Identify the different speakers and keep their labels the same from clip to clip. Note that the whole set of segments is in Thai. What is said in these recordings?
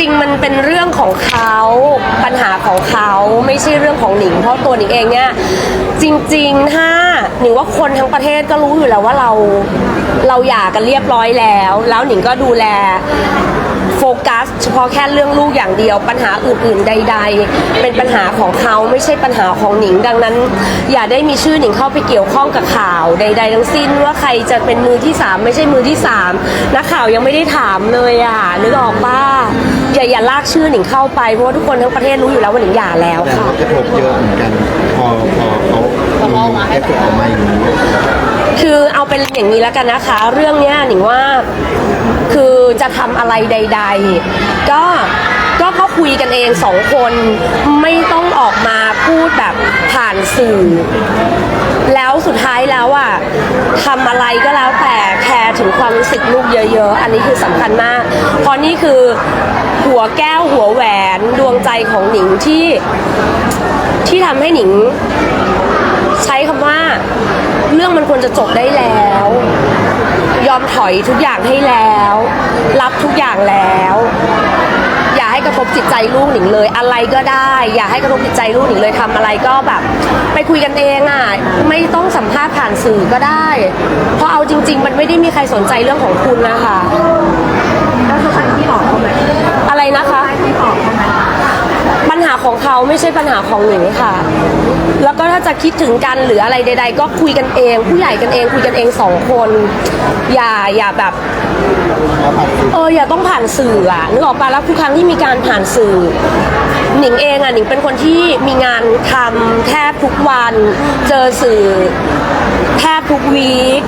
Speaker 1: ริง ๆ มันเป็นเรื่องของเขาปัญหาของเขาไม่ใช่เรื่องของหนิง เพราะตัวหนิงเองเนี่ยจริงๆถ้าหนิงว่าคนทั้งประเทศก็รู้อยู่แล้วว่าเราเราหย่ากันเรียบร้อยแล้ว แล้วหนิงก็ดูแลโฟกัสเฉพาะแค่เรื่องลูกอย่างเดียว ปัญหาอื่นๆใด ๆ เป็นปัญหาของเขาไม่ใช่ปัญหาของหนิง ดังนั้น อย่าได้มีชื่อหนิงเข้าไปเกี่ยวข้องกับข่าวใด ๆ ทั้งสิ้นว่าใครจะเป็นมือที่สามไม่ใช่มือที่สามนักข่าวยังไม่ได้ถามเลยอะนึกออกป่ะ อย่าอย่าลากชื่อหนิงเข้าไปเพราะว่าทุกคนทั้งประเทศรู้อยู่แล้วว่าหนิงหย่าแล้ว
Speaker 2: แต่
Speaker 1: ค่ะ
Speaker 2: ว่ากระทบเยอะเหมือนกัน พอพอเขามีเอฟเฟกต์ออกมาอย่างนี้
Speaker 1: คือเอาเป็นอย่างนี้แล้วกันนะคะ เรื่องเนี้ยหนิงว่าคือจะทำอะไรใด ๆ ก็ก็เขาคุยกันเองสองคนไม่ต้องออกมาพูดแบบผ่านสื่อ แล้วสุดท้ายแล้วอะทำอะไรก็แล้วแต่แคร์ถึงความรู้สึกลูกเยอะ ๆ อันนี้คือสำคัญมาก เพราะนี่คือหัวแก้วหัวแหวนดวงใจของหนิงที่ที่ทำให้หนิง ใช้คำว่า เรื่องมันควรจะจบได้แล้ว ยอมถอยทุกอย่างให้แล้ว รับทุกอย่างแล้ว บจิตใจลูกหนิงเลย อะไรก็ได้ อย่าให้กระทบจิตใจลูกหนิงเลยทำอะไรก็แบบ ไปคุยกันเองอะไม่ต้องสัมภาษณ์ผ่านสื่อก็ได้ เพราะเอาจริง ๆ มันไม่ได้มีใครสนใจเรื่องของคุณนะคะ
Speaker 3: แล้วสุดท้ายที่บอกเขาไหม
Speaker 1: อะไรนะคะ
Speaker 3: ที่บอกเขาไหม
Speaker 1: ปัญหา ของเขาไม่ใช่ปัญหาของหนิงค่ะ แล้วก็ถ้าจะคิดถึงกันหรืออะไรใด ๆ ก็คุยกันเอง ผู้ใหญ่กันเองคุยกันเองสองคน อย่าอย่าแบบ
Speaker 2: เออ
Speaker 1: เอออย่าต้องผ่านสื่ออะนึกออกปะแล้วทุกครั้งที่มีการผ่านสื่อ หนิงเองอะหนิงเป็นคนที่มีงานทำแทบทุกวัน เจอสื่อแทบทุกวีค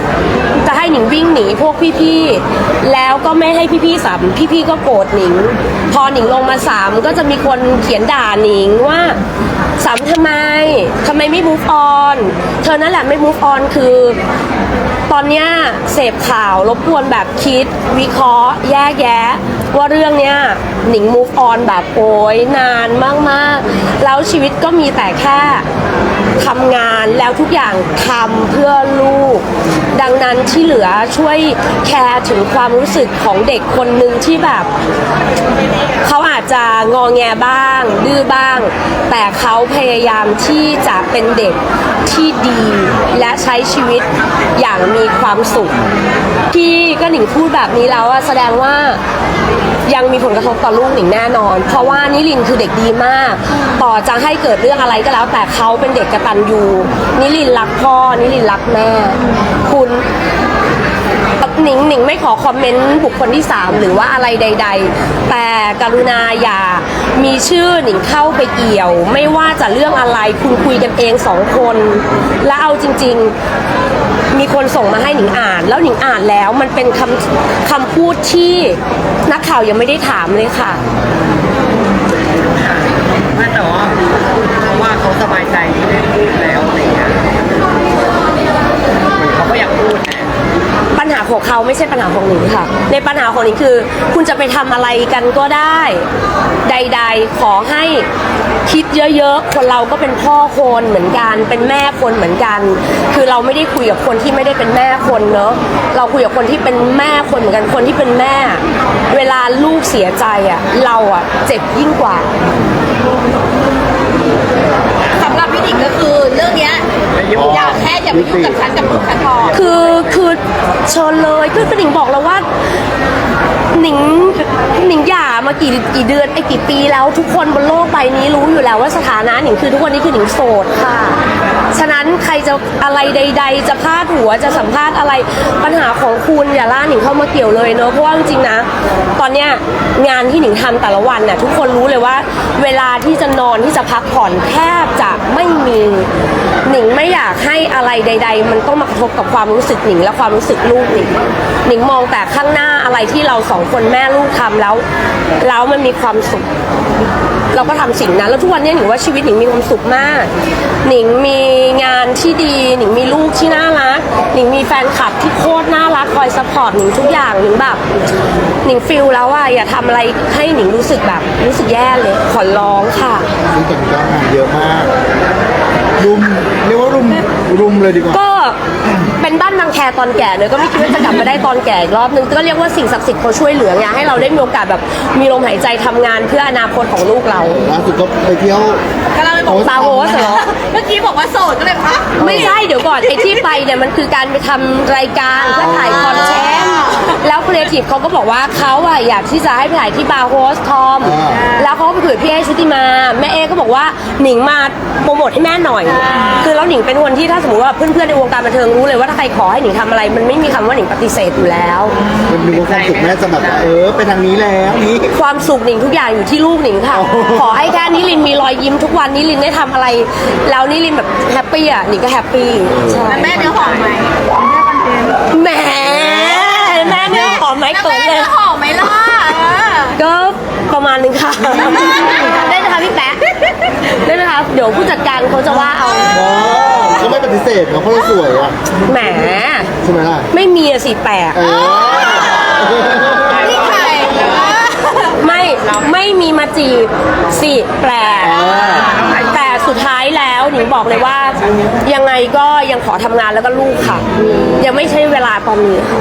Speaker 1: จะให้หนิงวิ่งหนีพวกพี่ๆ แล้วก็ไม่ให้พี่ๆสามพี่ๆก็โกรธหนิง พอหนิงลงมาสามก็จะมีคนเขียนด่าหนิงว่าสามทำไมทำไมไม่ move on เธอนั่นแหละไม่ move on คือ ตอนเนี้ยเสพข่าวรบกวนแบบคิด วิเคราะห์ แยกแยะว่าเรื่องเนี้ยหนิง move on แบบโอยนานมาก ๆ แล้วชีวิตก็มีแต่แค่ ทำงานแล้วทุกอย่างทำเพื่อลูก ดังนั้นที่เหลือช่วยแคร์ถึงความรู้สึกของเด็กคนหนึ่งที่แบบ เขาอาจจะงอแงบ้าง ดื้อบ้าง แต่เขาพยายามที่จะเป็นเด็กที่ดี และใช้ชีวิตอย่างมีความสุขที่ก็หนิงพูดแบบนี้แล้วอะแสดงว่ายังมีผลกระทบต่อลูกหนิงแน่นอน เพราะว่านิลินคือเด็กดีมาก ต่อจะให้เกิดเรื่องอะไรก็แล้ว แต่เขาเป็นเด็กกตัญญูนิลินรักพ่อ นิลินรักแม่ คุณหนิงหนิงไม่ขอคอมเมนต์บุคคลที่ 3 หรือว่าอะไรใด ๆ แต่กรุณาอย่ามีชื่อหนิงเข้าไปเกี่ยว ไม่ว่าจะเรื่องอะไรคุณคุยกันเองสองคน แล้วเอาจริง ๆ มีคนส่งมาให้หนิงอ่าน แล้วหนิงอ่านแล้วมันเป็นคำคำพูดที่นักข่าวยังไม่ได้ถามเลยค่ะ
Speaker 4: ไม่แต่ว่าเพราะว่าเขาสบายใจที่ได้พูดแล้วอะไรเงี้ยเหมือนเขาก็อยากพูดแหละ
Speaker 1: ปัญหาของเขาไม่ใช่ปัญหาของหนิงค่ะ ในปัญหาของหนิงคือ คุณจะไปทำอะไรกันก็ได้ ใด ๆ ขอให้ คิดเยอะๆ คนเราก็เป็นพ่อคนเหมือนกัน เป็นแม่คนเหมือนกัน คือเราไม่ได้คุยกับคนที่ไม่ได้เป็นแม่คนเนอะเราคุยกับคนที่เป็นแม่คนเหมือนกันคนที่เป็นแม่ เวลาลูกเสียใจอะเราอะเจ็บยิ่งกว่า
Speaker 3: สำหรับพี่หนิงก็คือเรื่องเนี้ยอยากแค่อย่าไปยุ่งกับฉันกับลูกฉันพอ
Speaker 1: คือคือเชิญเลยคือคือหนิงบอกแล้วว่า หนิงหนิงหย่ามากี่กี่เดือนไอ้กี่ปีแล้วทุกคนบนโลกใบนี้รู้อยู่แล้วว่าสถานะหนิงคือทุกวันนี้คือหนิงโสดค่ะ ฉะนั้นใครจะอะไรใด ๆ จะพาดหัวจะสัมภาษณ์อะไรปัญหาของคุณอย่าล่าหนิงเข้ามาเกี่ยวเลยเนอะเพราะว่าจริงๆนะ ตอนเนี้ยงานที่หนิงทำแต่ละวันน่ะทุกคนรู้เลยว่า เวลาที่จะนอนที่จะพักผ่อนแทบจะไม่มี อยากให้อะไรใด ๆ มันต้องมากระทบกับความรู้สึกหนิงและความรู้สึกลูกหนิงหนิงมองแต่ข้างหน้าอะไรที่เราสองคนแม่ลูกทำแล้ว แล้วมันมีความสุข เราก็ทำสิ่งนั้น แล้วทุกวันนี้หนิงว่าชีวิตหนิงมีความสุขมาก หนิงมีงานที่ดี หนิงมีลูกที่น่ารัก หนิงมีแฟนคลับที่โคตรน่ารักคอยซัพพอร์ตหนิงทุกอย่างหนิงแบบหนิงฟิลแล้วว่าอย่าทำอะไรให้หนิงรู้สึกแบบ รู้สึกแย่เลยขอร้องค่ะ
Speaker 2: ซึ่งตอนนี้ก็งานเยอะมากยุ่ม รุมเลยดีกว่า
Speaker 1: ก็เป็นบ้านบางแคตอนแก่เลยก็ไม่คิดว่าจะกลับมาได้ตอนแก่อีกรอบนึงก็เรียกว่าสิ่งศักดิ์สิทธิ์เขาช่วยเหลือไงให้เราได้มีโอกาสแบบมีลมหายใจทำงานเพื่ออนาคตของลูกเรา
Speaker 2: ล่าสุดก็ไปเที่ยว
Speaker 3: ก็เราไปบอก
Speaker 1: บาร์โฮสเหรอ
Speaker 3: เมื่อกี้บอกว่าโสดก็เลยพัก
Speaker 1: ไม่ใช่เดี๋ยวก่อนไอ้ที่ไปเนี่ยมันคือการไปทำรายการเพื่อถ่ายคอนเทนต์แล้วครีเอทีฟเขาก็บอกว่าเขาอะอยากที่จะให้ไปถ่ายที่บาร์โฮสทอมแล้วเขาก็ไปคุยกับพี่เอชุติมา แม่เอก็บอกว่าหนิงมาโปรโมทให้แม่หน่อยคือแล้ว หนิงเป็นคนที่ถ้าสมมติว่าเพื่อนๆในวงการบันเทิงรู้เลยว่าถ้าใครขอให้หนิงทำอะไร มันไม่มีคำว่าหนิงปฏิเสธอยู่แล้ว
Speaker 2: มันมีความสุขแม่จะแบบเออไปทางนี้แล้วนี่
Speaker 1: ความสุขหนิงทุกอย่างอยู่ที่ลูกหนิงค่ะ
Speaker 2: โอ้โห
Speaker 1: ขอให้แค่นิลินมีรอยยิ้มทุกวันนิลินได้ทำอะไร แล้วนิลินแบบแฮปปี้อะหนิงก็แฮปปี้ใช่
Speaker 3: แม่เนื้อหอมไหม
Speaker 1: แหมแม่เนี่ยหอมไหม
Speaker 3: แล้ว
Speaker 1: เขิ
Speaker 3: แม่
Speaker 1: นเล
Speaker 3: เนื้
Speaker 1: ย
Speaker 3: อหอมไหมล่ะเออ
Speaker 1: ก็ประมาณนึงค่ะ ได้ไหมคะพี่แป๊ะได้ไหมคะ เดี๋ยวผู้จัดการเขาจะว่าเอา
Speaker 2: อ๋อก็ไม่ปฏิเสธเนาะเพราะเราสวยอะ
Speaker 1: แหม
Speaker 2: ใช่ไหมล่ะ
Speaker 1: ไม่มีอะสิแปลก
Speaker 2: เออ
Speaker 3: นี่ใครเออ
Speaker 1: ไม่ไม่มีมาจีบสิแปลก แต่สุดท้ายแล้วหนิงบอกเลยว่า ยังไงก็ยังขอทำงานแล้วก็ลูกค่ะ ยังไม่ใช่เวลาตอนนี้ค่ะ